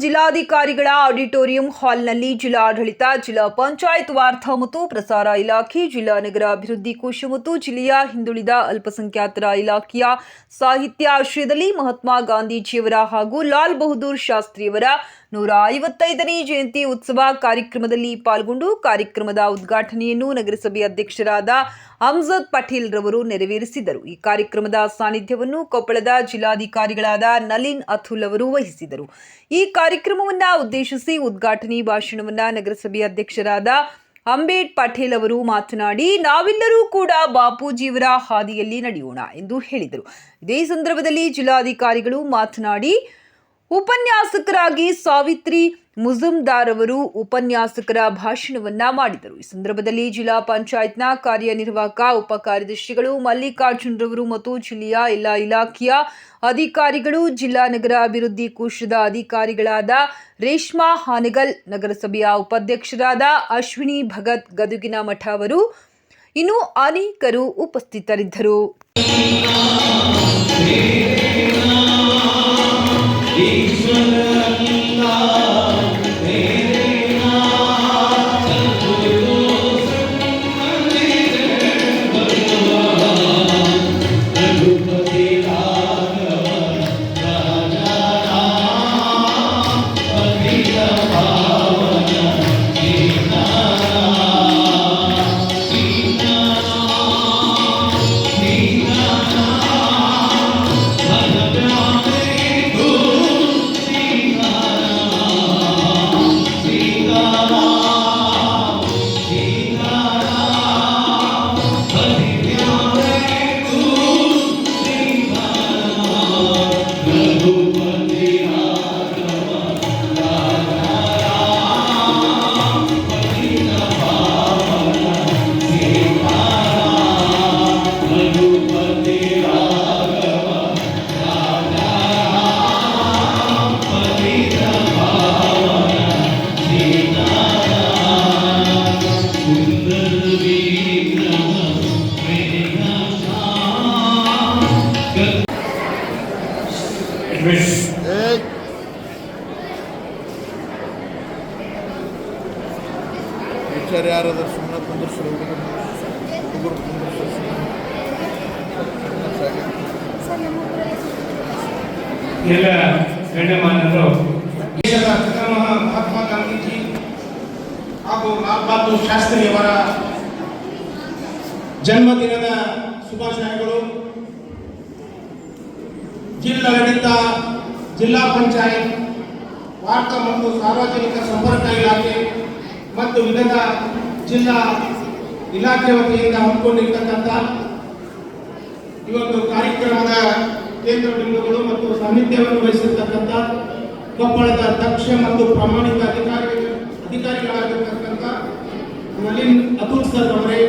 ಜಿಲ್ಲಾಧಿಕಾರಿಗಳ ಆಡಿಟೋರಿಯಂ ಹಾಲ್ನಲ್ಲಿ ಜಿಲ್ಲಾಡಳಿತ, ಜಿಲ್ಲಾ ಪಂಚಾಯತ್ ವಾರ್ತಾ ಮತ್ತು ಪ್ರಸಾರ ಇಲಾಖೆ, ಜಿಲ್ಲಾ ನಗರ ಅಭಿವೃದ್ಧಿ ಕೋಶ ಮತ್ತು ಜಿಲ್ಲೆಯ ಹಿಂದುಳಿದ ಅಲ್ಪಸಂಖ್ಯಾತರ ಇಲಾಖೆಯ ಸಾಹಿತ್ಯ ಆಶ್ರಯದಲ್ಲಿ ಮಹಾತ್ಮ ಗಾಂಧೀಜಿಯವರ ಹಾಗೂ ಲಾಲ್ ಬಹದ್ದೂರ್ ಶಾಸ್ತ್ರಿಯವರ ನೂರ ಐವತ್ತೈದನೇ ಜಯಂತಿ ಉತ್ಸವ ಕಾರ್ಯಕ್ರಮದಲ್ಲಿ ಪಾಲ್ಗೊಂಡು ಕಾರ್ಯಕ್ರಮದ ಉದ್ಘಾಟನೆಯನ್ನು ನಗರಸಭೆ ಅಧ್ಯಕ್ಷರಾದ ಅಮ್ಜದ್ ಪಟೇಲ್ ರವರು ನೆರವೇರಿಸಿದರು. ಈ ಕಾರ್ಯಕ್ರಮದ ಸಾನ್ನಿಧ್ಯವನ್ನು ಕೊಪ್ಪಳದ ಜಿಲ್ಲಾಧಿಕಾರಿಗಳಾದ ನಲಿನ್ ಅಥುಲ್ ಅವರು ವಹಿಸಿದರು. ಈ ಕಾರ್ಯಕ್ರಮವನ್ನು ಉದ್ದೇಶಿಸಿ ಉದ್ಘಾಟನೆ ಭಾಷಣವನ್ನು ನಗರಸಭೆ ಅಧ್ಯಕ್ಷರಾದ ಅಂಬೇಡ್ ಪಟೇಲ್ ಅವರು ಮಾತನಾಡಿ, ನಾವೆಲ್ಲರೂ ಕೂಡ ಬಾಪೂಜಿಯವರ ಹಾದಿಯಲ್ಲಿ ನಡೆಯೋಣ ಎಂದು ಹೇಳಿದರು. ಇದೇ ಸಂದರ್ಭದಲ್ಲಿ ಜಿಲ್ಲಾಧಿಕಾರಿಗಳು ಮಾತನಾಡಿ ಉಪನ್ಯಾಸಕರಾಗಿ ಸಾವಿತ್ರಿ ಮುಜುಮ್ದಾರ್ ಅವರು ಉಪನ್ಯಾಸಕರ ಭಾಷಣವನ್ನ ಮಾಡಿದರು. ಈ ಸಂದರ್ಭದಲ್ಲಿ ಜಿಲ್ಲಾ ಪಂಚಾಯತ್ನ ಕಾರ್ಯನಿರ್ವಾಹಕ, ಉಪ ಕಾರ್ಯದರ್ಶಿಗಳು ಮಲ್ಲಿಕಾರ್ಜುನ್ ರವರು ಮತ್ತು ಜಿಲ್ಲೆಯ ಎಲ್ಲ ಇಲಾಖೆಯ ಅಧಿಕಾರಿಗಳು, ಜಿಲ್ಲಾ ನಗರ ಅಭಿವೃದ್ಧಿ ಕೋಶದ ಅಧಿಕಾರಿಗಳಾದ ರೇಷ್ಮಾ ಹಾನಗಲ್, ನಗರಸಭೆಯ ಉಪಾಧ್ಯಕ್ಷರಾದ ಅಶ್ವಿನಿ ಭಗತ್ ಗದುಗಿನ ಮಠ ಅವರು ಇನ್ನು ಅನೇಕರು ಉಪಸ್ಥಿತರಿದ್ದರು. You. ವಿಚಾರ ಯಾರಾದ್ರೂ ಸುಮ್ಮನೆ ಕುಂದಿರ್ಸ್ರು ಹುಡುಗರು ಕುಂದಿರ್ಸ್ರು ಎಲ್ಲ ಗಣ್ಯಮಾನ್ಯರು ಮಹಾತ್ಮ ಗಾಂಧೀಜಿ ಹಾಗೂ ಲಾಲ್ ಬಹದ್ದೂರ್ ಜನ್ಮದಿನದ ಶುಭಾಶಯಗಳು. ಜಿಲ್ಲಾಡಳಿತ, ಜಿಲ್ಲಾ ಪಂಚಾಯತ್, ವಾರ್ತಾ ಮತ್ತು ಸಾರ್ವಜನಿಕ ಸಂಪರ್ಕ ಇಲಾಖೆ ಮತ್ತು ವಿವಿಧ ಜಿಲ್ಲಾ ಇಲಾಖೆ ವತಿಯಿಂದ ಹಮ್ಮಿಕೊಂಡಿರ್ತಕ್ಕಂಥ ಈ ಕಾರ್ಯಕ್ರಮದ ಕೇಂದ್ರ ಬಿಂದುಗಳು ಮತ್ತು ಸಾನ್ನಿಧ್ಯವನ್ನು ವಹಿಸಿರ್ತಕ್ಕಂಥ ಕೊಪ್ಪಳದ ದಕ್ಷ ಮತ್ತು ಪ್ರಾಮಾಣಿಕ ಅಧಿಕಾರಿ ಅಧಿಕಾರಿಗಳಾಗಿರ್ತಕ್ಕಂಥ ನಳಿನ್ ಅತುಲ್ ಸರ್ ಅವರೇ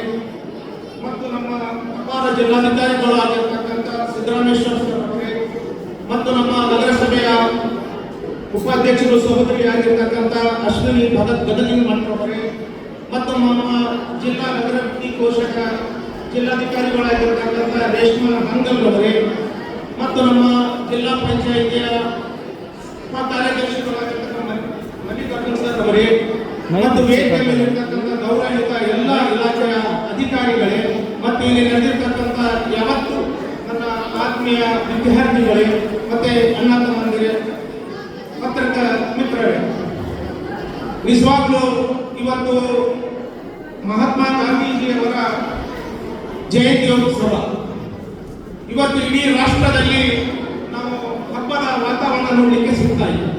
ನಮ್ಮ ಅಪಾರ ಜಿಲ್ಲಾಧಿಕಾರಿಗಳು ಆಗಿರ್ತಕ್ಕಂಥ ಸಿದ್ದರಾಮೇಶ್ವರ ಸರ್ ಅವರೇ ಮತ್ತು ನಮ್ಮ ನಗರಸಭೆಯ ಉಪಾಧ್ಯಕ್ಷರು ಸಹೋದರಿ ಆಗಿರ್ತಕ್ಕಂಥ ಅಶ್ವಿನಿ ಭಗತ್ ಗದಗಿನ ಮಠರವರೇ ಮತ್ತು ನಮ್ಮ ಜಿಲ್ಲಾ ನಗರಾಭಿವೃದ್ಧಿ ಕೋಶಕ ಜಿಲ್ಲಾಧಿಕಾರಿಗಳಾಗಿರ್ತಕ್ಕಂಥ ರೇಷ್ಮಾ ಹಂಗಲ್ ಅವರೇ ಮತ್ತು ನಮ್ಮ ಜಿಲ್ಲಾ ಪಂಚಾಯಿತಿಯ ಕಾರ್ಯದರ್ಶಿಗಳಾಗಿರ್ತಕ್ಕಂಥ ಮಲ್ಲಿಕಾರ್ಜುನ್ ಸರ್ ಅವರೇ ಮತ್ತು ವೇದಿಕೆ ಮೇಲಿರ್ತಕ್ಕಂಥ ಗೌರವಿತ ಎಲ್ಲ ಇಲಾಖೆಯ ಮತ್ತು ಇಲ್ಲಿ ನಡೆದಿರ್ತಕ್ಕಂಥ ಯಾವತ್ತು ನನ್ನ ಆತ್ಮೀಯ ವಿದ್ಯಾರ್ಥಿಗಳೇ, ಮತ್ತೆ ಅಣ್ಣ ತಮ್ಮಂದಿರೇ ಪತ್ರಕ ಮಿತ್ರರೇ, ನಿಜವಾಗ್ಲೂ ಇವತ್ತು ಮಹಾತ್ಮ ಗಾಂಧೀಜಿಯವರ ಜಯಂತ್ಯೋತ್ಸವ. ಇವತ್ತು ಇಡೀ ರಾಷ್ಟ್ರದಲ್ಲಿ ನಾವು ಹಬ್ಬದ ವಾತಾವರಣ ನೋಡಲಿಕ್ಕೆ ಸಿಗ್ತಾ ಇದೆ.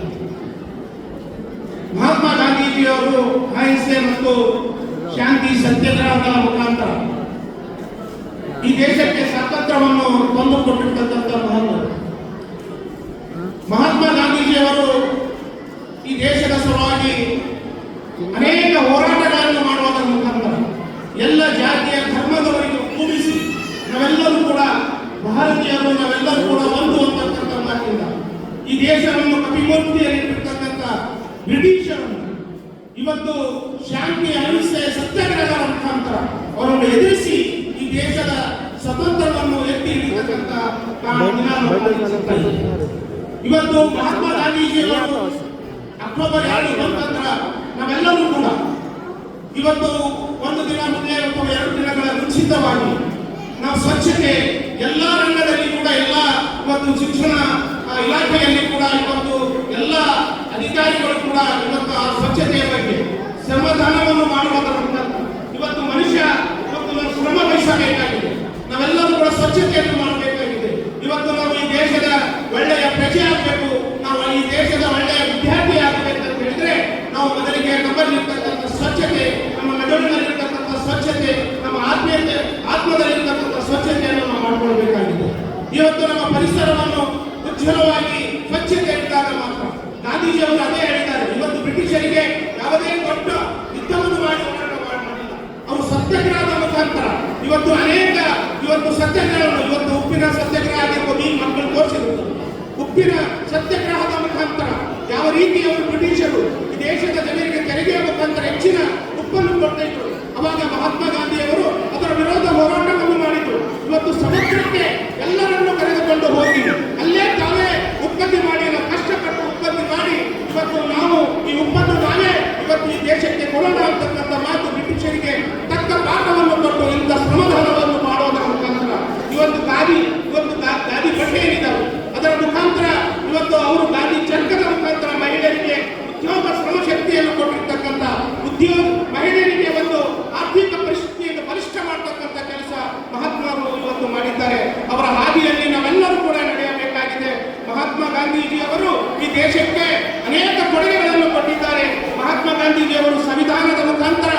ಮಹಾತ್ಮ ಗಾಂಧೀಜಿಯವರು ಅಹಿಂಸೆ ಮತ್ತು ಶಾಂತಿ ಸತ್ಯಾಗ್ರಹದ ಮುಖಾಂತರ ಈ ದೇಶಕ್ಕೆ ಸ್ವಾತಂತ್ರ್ಯವನ್ನು ತಂದುಕೊಟ್ಟಿರ್ತಕ್ಕಂಥ ಮಹಾತ್ಮ. ಮಹಾತ್ಮ ಗಾಂಧೀಜಿಯವರು ಈ ದೇಶದ ಸಲುವಾಗಿ ಅನೇಕ ಹೋರಾಟಗಳನ್ನು ಮಾಡುವುದರ ಮುಖಾಂತರ ಎಲ್ಲ ಜಾತಿಯ ಧರ್ಮದವರಿಗೆ ಕೂಡಿಸಿ ನಾವೆಲ್ಲರೂ ಕೂಡ ಭಾರತೀಯರು ನಾವೆಲ್ಲರೂ ಕೂಡ ಒಂದು ಅಂತಕ್ಕಂಥ ಮಾತಿಂದ ಈ ದೇಶವನ್ನು ಕಪಿಮೂರ್ತಿಯಲ್ಲಿಟ್ಟಿರ್ತಕ್ಕಂಥ ಬ್ರಿಟಿಷರನ್ನು ಇವತ್ತು ಶಾಂತಿ ಅಹಿಂಸೆ ಸತ್ಯಾಗ್ರಹಗಳ ಮುಖಾಂತರ ಅವರನ್ನು ಎದುರಿಸಿ ಈ ದೇಶದ ಸ್ವತಂತ್ರವನ್ನು ಎತ್ತಿ ಇವತ್ತು ಮಹಾತ್ಮ ಗಾಂಧೀಜಿಯವರು ಅಕ್ಟೋಬರ್ ಎರಡು ಬಂತಂದ್ರ ನಾವೆಲ್ಲರೂ ಕೂಡ ಇವತ್ತು ಒಂದು ದಿನ ಮುಂದೆ ಅಥವಾ ಎರಡು ದಿನಗಳ ಮುಂಚಿತವಾಗಿ ನಾವು ಸ್ವಚ್ಛತೆ ಎಲ್ಲ ರಂಗದಲ್ಲಿ ಕೂಡ, ಎಲ್ಲ ಇವತ್ತು ಶಿಕ್ಷಣ ಇಲಾಖೆಯಲ್ಲಿ ಕೂಡ, ಇವತ್ತು ಎಲ್ಲ ಅಧಿಕಾರಿಗಳು ಕೂಡ ಇವತ್ತು ಆ ಸ್ವಚ್ಛತೆಯ ಬಗ್ಗೆ ಶ್ರಮದಾನವನ್ನು ಮಾಡುವುದರ ಇವತ್ತು ಮನುಷ್ಯ, ಇವತ್ತು ಶ್ರಮ ಕೂಡ ಸ್ವಚ್ಛತೆಯನ್ನು ಮಾಡಬೇಕಾಗಿದೆ. ಇವತ್ತು ನಾವು ಈ ದೇಶದ ಒಳ್ಳೆಯ ಪ್ರಜೆ ಆಗಬೇಕು. ನಾವು ಈ ದೇಶದ ಒಳ್ಳೆಯ ವಿದ್ಯಾರ್ಥಿ ಆಗಬೇಕು ಅಂತ ಹೇಳಿದ್ರೆ ನಾವು ಮೊದಲಿಗೆ ನಮ್ಮಲ್ಲಿರ್ತಕ್ಕಂಥ ಸ್ವಚ್ಛತೆ, ನಮ್ಮ ಮೆದುಳಿನಲ್ಲಿರ್ತಕ್ಕಂಥ ಸ್ವಚ್ಛತೆ, ನಮ್ಮ ಆತ್ಮೀಯತೆ, ಆತ್ಮದಲ್ಲಿರ್ತಕ್ಕಂಥ ಸ್ವಚ್ಛತೆಯನ್ನು ನಾವು ಮಾಡಿಕೊಳ್ಬೇಕಾಗಿದೆ. ಇವತ್ತು ನಮ್ಮ ಪರಿಸರವನ್ನು ಉಜ್ವಲವಾಗಿ ಸ್ವಚ್ಛತೆ ಇದ್ದಾಗ ಮಾತ್ರ. ಗಾಂಧೀಜಿಯವರು ಅದೇ ಹೇಳಿದ್ದಾರೆ. ಇವತ್ತು ಬ್ರಿಟಿಷರಿಗೆ ಯಾವುದೇ ದೊಡ್ಡ ಯುದ್ಧವನ್ನು ಮಾಡಿ ಹೋರಾಟ ಅವರು ಸತ್ಯಾಗ್ರಹದ ಮುಖಾಂತರ. ಇವತ್ತು ಅನೇಕ ಇವತ್ತು ಸತ್ಯಾಗ್ರಹ ಇವತ್ತು ಉಪ್ಪಿನ ಸತ್ಯಾಗ್ರಹ ಆಗಿರ್ಬೋದು ಈ ಮಕ್ಕಳು ತೋರಿಸಿದ್ರು. ಉಪ್ಪಿನ ಸತ್ಯಾಗ್ರಹದ ಮುಖಾಂತರ ಯಾವ ರೀತಿ ಅವರು ಬ್ರಿಟಿಷರು ಈ ದೇಶದ ಜನರಿಗೆ ತೆರಿಗೆಯ ಮುಖಾಂತರ ಹೆಚ್ಚಿನ ಉಪ್ಪನ್ನು ಕೊಡ್ತಿದ್ರು ಅವಾಗ ಮಹಾತ್ಮ ಗಾಂಧಿಯವರು ಅದರ ವಿರೋಧ ಹೋರಾಟವನ್ನು ಮಾಡಿದ್ರು ಇವತ್ತು ಸಮುದ್ರಕ್ಕೆ ಎಲ್ಲರನ್ನು ಕರೆದುಕೊಂಡು ಹೋಗಿ ಅಲ್ಲೇ ತಾವೇ ಉತ್ಪತ್ತಿ ಮಾಡಿ ನಾವು ಕಷ್ಟಪಟ್ಟು ಉತ್ಪತ್ತಿ ಮಾಡಿ ಇವತ್ತು ನಾವು ಈ ಉಪ್ಪನ್ನು ನಾವೇ ಇವತ್ತು ಈ ದೇಶಕ್ಕೆ ಕೊಡೋಣ ಅಂತಕ್ಕಂಥ ಮಾತು ಬ್ರಿಟಿಷರಿಗೆ ತಕ್ಕ ಪಾಠವನ್ನು ಕೊಟ್ಟು ಇಂಥ ಶ್ರಮದಾನವನ್ನು ಮಾಡೋದರ ಮುಖಾಂತರ ಇವತ್ತು ಗಾದಿ ಇವತ್ತು ಗಾ- ಗಾದಿ ಬಟ್ಟೆ ಏನಿದ್ದಾವೆ ಅದರ ಮುಖಾಂತರ ಇವತ್ತು ಅವರು ಗಾದಿ ಚರ್ಕದ ಮುಖಾಂತರ ಮಹಿಳೆಯರಿಗೆ ಉದ್ಯೋಗ ಶ್ರಮ ಶಕ್ತಿಯನ್ನು ಕೊಟ್ಟಿರ್ತಕ್ಕಂಥ ಉದ್ಯೋಗ ಮಹಿಳೆಯರಿಗೆ ಒಂದು ಆರ್ಥಿಕ ಪರಿಸ್ಥಿತಿಯನ್ನು ಬಲಿಷ್ಠ ಮಾಡತಕ್ಕಂಥ ಕೆಲಸ ಮಹಾತ್ಮರು ಇವತ್ತು ಮಾಡಿದ್ದಾರೆ ಅವರ ಹಾದಿಯಲ್ಲಿ ನಾವೆಲ್ಲರೂ ಕೂಡ ನಡೆಯಬೇಕಾಗಿದೆ ಮಹಾತ್ಮ ಗಾಂಧೀಜಿಯವರು ಈ ದೇಶಕ್ಕೆ ಅನೇಕ ಕೊಡುಗೆಗಳನ್ನು ಕೊಟ್ಟಿದ್ದಾರೆ. ಮಹಾತ್ಮ ಗಾಂಧೀಜಿಯವರು ಸಂವಿಧಾನದ ಮುಖಾಂತರ